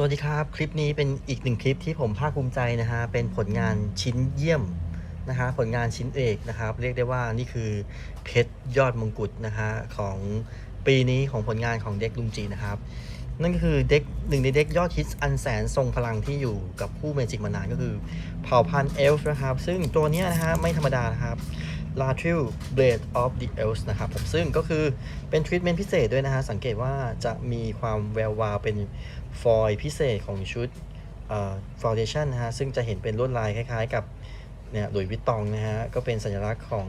สวัสดีครับ คลิปนี้เป็นอีกหนึ่งคลิปที่ผมภาคภูมิใจนะฮะ เป็นผลงานชิ้นเยี่ยมนะฮะ ผลงานชิ้นเอกนะครับ เรียกได้ว่านี่คือเพชรยอดมงกุฎนะฮะของปีนี้ของผลงานของเด็กลุงจีนะครับ นั่นก็คือเด็กหนึ่งในเด็กยอดฮิตอันแสนทรงพลังที่อยู่กับคู่เมจิกมานานก็คือเผ่าพันธุ์เอลฟ์นะครับ ซึ่งตัวนี้นะฮะไม่ธรรมดานะครับ l a t r i l Blade of the Elves นะครับผมซึ่งก็คือเป็นทรีทเมนต์พิเศษด้วยนะฮะ สังเกตว่าจะมีความแวววาวเป็นฟอยล์พิเศษของชุดฟาวเดชันนะฮะ ซึ่งจะเห็นเป็นลวดลายคล้ายๆกับเนี่ยหลุยวิตตองนะฮะ ก็เป็นสัญลักษณ์ของ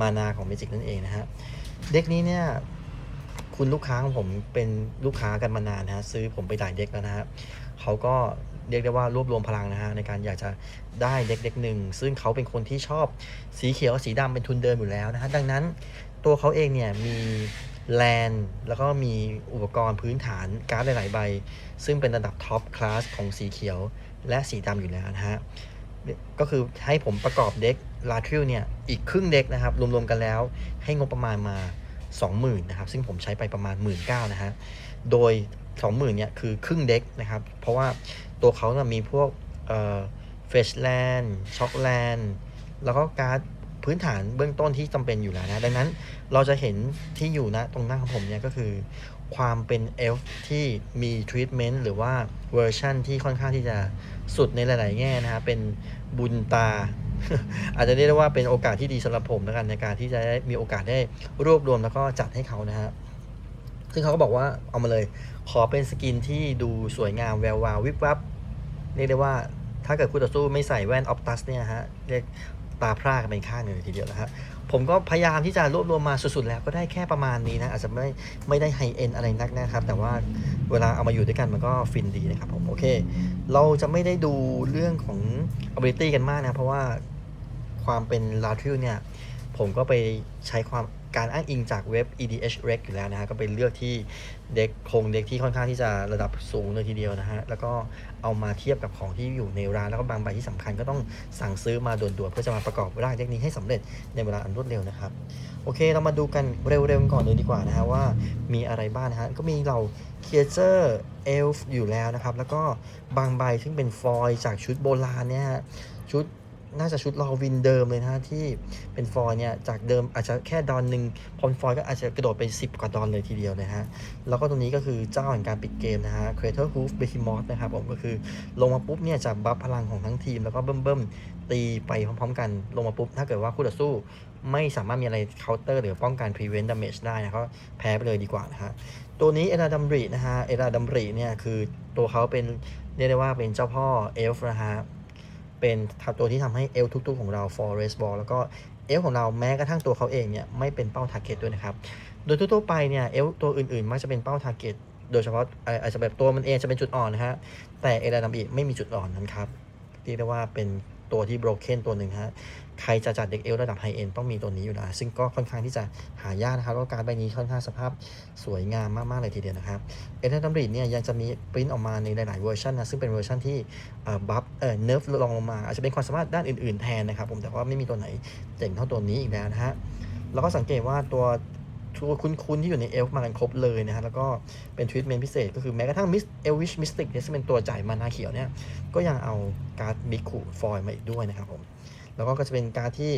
มานาของเมจิกนั่นเองนะฮะ เด็กนี้เนี่ยคุณลูกค้าของผมเป็นลูกค้ากันมานานนะฮะ ซื้อผมไปหลายเด็กแล้วนะฮะเขาก็ เรียกได้ว่ารวบรวมพลังนะฮะในการอยากจะได้เด็กเด็กหนึ่งซึ่งเขาเป็นคนที่ชอบสีเขียวกับสีดำเป็นทุนเดิมอยู่แล้วนะฮะดังนั้นตัวเขาเองเนี่ยมีแลนแล้วก็มีอุปกรณ์พื้นฐานการ์ดหลายๆใบ ซึ่งเป็นระดับท็อปคลาสของสีเขียวและสีดำอยู่แล้วนะฮะก็คือให้ผมประกอบเด็กลาทริลเนี่ย อีกครึ่งเด็กนะครับ รวม ๆ กันแล้วให้งบประมาณมา 20,000นะครับ ซึ่งผมใช้ไปประมาณ 1 9ื่นนะฮะ โดย 20,000เนี่ยคือครึ่งเด็กนะครับ เพราะว่าตัวเขานะมีพวกเอ่อเฟชแลนด์ช็อกแลนด์แล้วก็การ์ดพื้นฐานเบื้องต้นที่จำเป็นอยู่แล้วนะ ดังนั้นเราจะเห็นที่อยู่นะตรงหน้าของผมเนี่ยก็คือ ความเป็นเอลฟ์ที่มีทรีทเมนต์หรือว่าเวอร์ชันที่ค่อนข้างที่จะสุดในหลาย ๆ แง่นะฮะเป็นบุญตา อาจจะเรียกได้ว่าเป็นโอกาสที่ดีสำหรับผมแล้วกันในการที่จะได้มีโอกาสได้รวบรวมแล้วก็จัดให้เขานะฮะ ซึ่งเขาก็บอกว่าเอามาเลย ขอเป็นสกินที่ดูสวยงามแวววาววิบวับ เรียกได้ว่าถ้าเกิดคู่ต่อสู้ไม่ใส่แว่นออ t ตัสเนี่ยฮะเรียกตาพร่ากันเป็นข้างหนึ่งเลยทีเดียวนะฮะผมก็พยายามที่จะรวบรวมมาสุดๆแล้วก็ได้แค่ประมาณนี้นะ อาจจะไม่ไม่ได้ไฮเอ็นอะไรนักนะครับ แต่ว่าเวลาเอามาอยู่ด้วยกันมันก็ฟินดีนะครับผมโอเค เราจะไม่ได้ดูเรื่องของ ability กันมากนะ เพราะว่าความเป็น l a t r i l เนี่ย ผมก็ไปใช้ความ การอ้างอิงจากเว็บ EDH Rec อยู่แล้วนะฮะก็ไปเลือกที่เด็กโครงเด็กที่ค่อนข้างที่จะระดับสูงเลยทีเดียวนะฮะแล้วก็เอามาเทียบกับของที่อยู่ในร้านแล้วก็บางใบที่สำคัญก็ต้องสั่งซื้อมาด่วนๆเพื่อจะมาประกอบร่างเด็กนี้ให้สำเร็จในเวลาอันรวดเร็วนะครับโอเคเรามาดูกันเร็วๆก่อนเลยดีกว่านะฮะว่ามีอะไรบ้างนะฮะก็มีเราเคเจอร์เอลฟ์อยู่แล้วนะครับแล้วก็บางใบซึ่งเป็นฟอยจากชุดโบราณเนี่ยฮะชุด น่าจะชุดลอวินเดิมเลยนะที่เป็นฟอยเนี่ยจากเดิมอาจจะแค่ดอนหนึ่งพอเป็นฟอยก็อาจจะกระโดดไป 10 กว่าดอนเลยทีเดียวนะฮะ แล้วก็ตรงนี้ก็คือเจ้าแห่งการปิดเกมนะฮะ Crater Hoof Behemoth นะครับผมก็คือลงมาปุ๊บเนี่ยจะบัฟพลังของทั้งทีม แล้วก็เบิ่มๆ ตีไปพร้อมๆกันลงมาปุ๊บ ถ้าเกิดว่าคู่ต่อสู้ไม่สามารถมีอะไรเคาน์เตอร์หรือป้องกัน prevent damage ได้นะก็แพ้ไปเลยดีกว่านะฮะ ตัวนี้เอราดัมรินะฮะเอราดัมริเนี่ยคือตัวเขาเป็นเรียกได้ว่าเป็นเจ้าพ่อเอลฟ์นะฮะ เป็นตัวที่ทำให้เอลทุกๆของเรา forest ball แล้วก็เอลของเราแม้กระทั่งตัวเขาเองเนี่ยไม่เป็นเป้า target ด้วยนะครับ โดยทั่วไปเนี่ยเอลตัวอื่นๆ มักจะเป็นเป้า target โดยเฉพาะอาจจะแบบตัวมันเองจะเป็นจุดอ่อนนะฮะแต่เอลาดัมอีไม่มีจุดอ่อนนั้นครับเรียกได้ว่าเป็น ตัวที่ broken ตัวหนึ่งฮะ ใครจะจัดเด็กเอลระดับไฮเอ็นต้องมีตัวนี้อยู่แล้วซึ่งก็ค่อนข้างที่จะหายากนะครับแล้วการใบนี้ค่อนข้างสภาพสวยงามมาก ๆ เลยทีเดียวนะครับเอเดนดัมบริดเนี่ยยังจะมีปริ้นออกมาในหลาย ๆ เวอร์ชันนะซึ่งเป็นเวอร์ชันที่บัฟเอ่อเนิร์ฟลงลงมา อาจจะเป็นความสามารถด้านอื่น ๆ แทนนะครับผมแต่ว่าไม่มีตัวไหนเจ๋งเท่าตัวนี้อีกแล้วนะฮะแล้วก็สังเกตว่าตัว ตัวคุ้นๆที่อยู่ในเอลฟ์มากันครบเลยนะฮะแล้วก็เป็นทรีทเมนต์พิเศษก็คือแม้กระทั่งมิสเอลวิชมิสติกเนี่ยซึ่งเป็นตัวจ่ายมานาเขียวเนี่ยก็ยังเอาการ์ดมิคุฟอยมาอีกด้วยนะครับผมแล้วก็ก็จะเป็นการดที่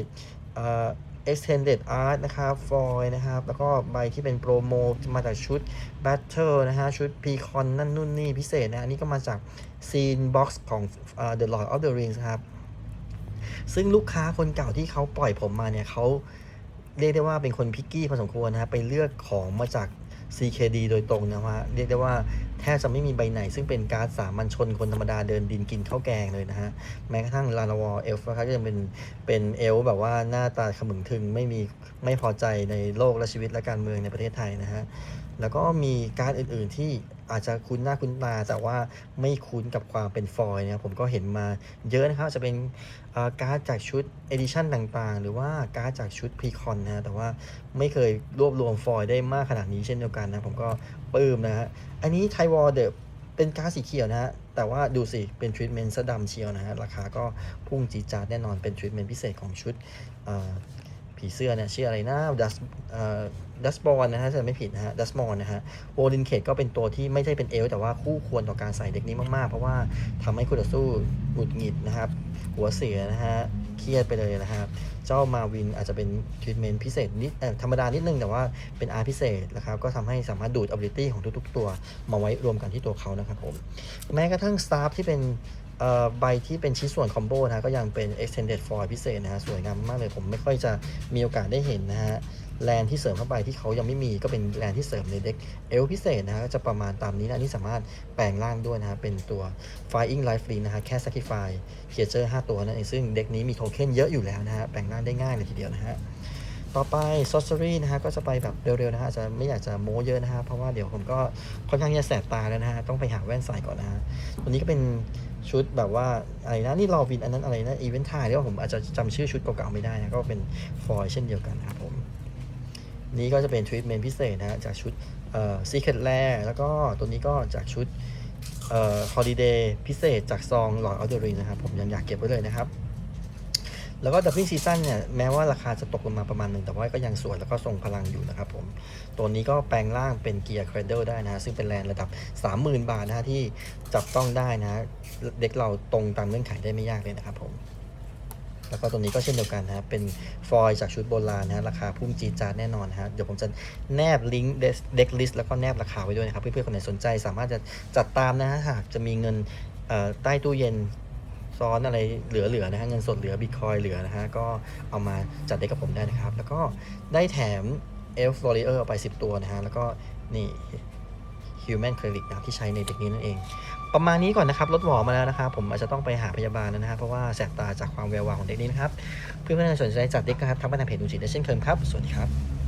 เอ่อ extended art นะครับ foil นะครับ แล้วก็ใบที่เป็นโปรโมมาจากชุด battle นะฮะ ชุด p c o n นั่นนู่นนี่พิเศษนะอันนี้ก็มาจาก scene box ของเอ่อ the lord of the rings ครับ ซึ่งลูกค้าคนเก่าที่เขาปล่อยผมมาเนี่ยเขา เรียกได้ว่าเป็นคนพิกกี้พอสมควรนะฮะไปเลือกของมาจาก CKD โดยตรงนะฮะเรียกได้ว่าแทบจะไม่มีใบไหน ซึ่งเป็นการ์ดสามัญชนคนธรรมดาเดินดินกินข้าวแกงเลยนะฮะ แม้กระทั่งลานาวอเอลฟ์นะครับก็ยังเป็นเป็นเอลแบบว่าหน้าตาขมึงทึงไม่มีไม่พอใจในโลกและชีวิตและการเมืองในประเทศไทยนะฮะ แล้วก็มีการอื่นๆที่อาจจะคุ้นหน้าคุ้นตา แต่ว่าไม่คุ้นกับความเป็นฟอยล์นะครับผมก็เห็นมาเยอะนะครับจะเป็นการ์ดจากชุดเอดิชันต่างๆ หรือว่าการ์ดจากชุดพรีคอนนะแต่ว่าไม่เคยรวบรวมฟอยล์ได้มากขนาดนี้เช่นเดียวกันนะผมก็ปลื้มนะฮะอันนี้ไทวอลเดอเป็นการ์ดสีเขียวนะฮะแต่ว่าดูสิ เป็นทรีทเมนต์สดำเชียวนะฮะราคาก็พุ่งจีจาดแน่นอนเป็นทรีทเมนต์พิเศษของชุด ผีเสื้อเนี่ยชื่ออะไรนะดัสดัสบอลนะฮะจะไม่ผิดนะฮะดัสมอนนะฮะโอลินเคทก็เป็นตัวที่ไม่ใช่เป็นเอล์แต่ว่าคู่ควรต่อการใส่เด็กนี้มากๆ เพราะว่าทำให้คู่ต่อสู้หงุดหงิดนะครับ หัวเสียนะฮะเครียดไปเลยนะครับ เจ้ามาวินอาจจะเป็นทรีทเมนต์พิเศษนิดธรรมดานิดนึงแต่ว่าเป็นอาร์พิเศษนะครับ ก็ทำให้สามารถดูด ability ของทุกๆ ตัวมาไว้รวมกันที่ตัวเขานะครับผม แม้กระทั่ง staff ที่เป็น ใบที่เป็นชิ้นส่วนคอมโบนะก็ยังเป็น extended foil พิเศษนะฮะสวยงามมากเลยผมไม่ค่อยจะมีโอกาสได้เห็นนะฮะแลนที่เสริมเข้าไปที่เขายังไม่มีก็เป็นแลนที่เสริมในเด็กเอลพิเศษนะฮะก็จะประมาณตามนี้นะนี่สามารถแปลงร่างด้วยนะฮะเป็นตัว Flying Life Link นะฮะแค่ Sacrifice เคียเจอร์5ตัวนั่นเองซึ่งเด็กนี้มีโทเค็นเยอะอยู่แล้วนะฮะแปลงร่างได้ง่ายเลยทีเดียวนะฮะ ต่อไป Sorcery นะฮะก็จะไปแบบเร็วๆนะฮะจะไม่อยากจะโม้เยอะนะฮะเพราะว่าเดี๋ยวผมก็ค่อนข้างจะแสบตาแล้วนะฮะต้องไปหาแว่นใส่ก่อนนะฮะวันนี้ก็เป็นชุดแบบว่าอะไรนะนี่รอวินอันนั้นอะไรนะอีเวนต์ไทยหรือว่าผมอาจจะจำชื่อชุดเก่าๆไม่ได้นะก็เป็นฟอยเช่นเดียวกันนะครับผมนี่ก็จะเป็นทรีทเมนต์พิเศษนะฮะจากชุดเอ่อ Secret Lair แล้วก็ตัวนี้ก็จากชุดเอ่อ Holiday พิเศษจากซอง Lord of the Ring นะครับผมยังอยากเก็บไว้เลยนะครับ แล้วก็ดับบิ้งซีซั่นเนี่ยแม้ว่าราคาจะตกลงมาประมาณหนึ่งแต่ว่าก็ยังสวยแล้วก็ทรงพลังอยู่นะครับผม ตัวนี้ก็แปลงร่างเป็นเกียร์ครเดลได้นะซึ่งเป็นแลนระดับ 30,000 บาทนะฮะที่จับต้องได้นะเด็กเราตรงตามเงื่อนไขได้ไม่ยากเลยนะครับผม แล้วก็ตัวนี้ก็เช่นเดียวกันนะเป็นฟอยจากชุดโบราณนะฮะราคาพุ่งจีจาดแน่นอนนะฮะเดี๋ยวผมจะแนบลิงก์เด็กลิสต์แล้วก็แนบราคาไว้ด้วยนะครับเพื่อนๆคนไหนสนใจสามารถจะจัดตามนะฮะหากจะมีเงินใต้ตู้เย็น ซ้อนอะไรเหลือๆนะฮะเงินสดเหลือบิตคอยเหลือนะฮะก็เอามาจัดได้กับผมได้นะครับ แล้วก็ได้แถมเอลฟ์วอริเออร์ไป 10 ตัวนะฮะแล้วก็นี่ Human Cleric นะครับที่ใช้ในเด็กนี้นั่นเอง ประมาณนี้ก่อนนะครับรถหวอมาแล้วนะครับผมอาจจะต้องไปหาพยาบาลแล้วนะครับเพราะว่าแสบตาจากความแวววาวของเด็กนี้นะครับ เพื่อนๆสนใจจัดเด็กนะครับทักมาทางเพจดูจิตได้เช่นเคยครับ สวัสดีครับ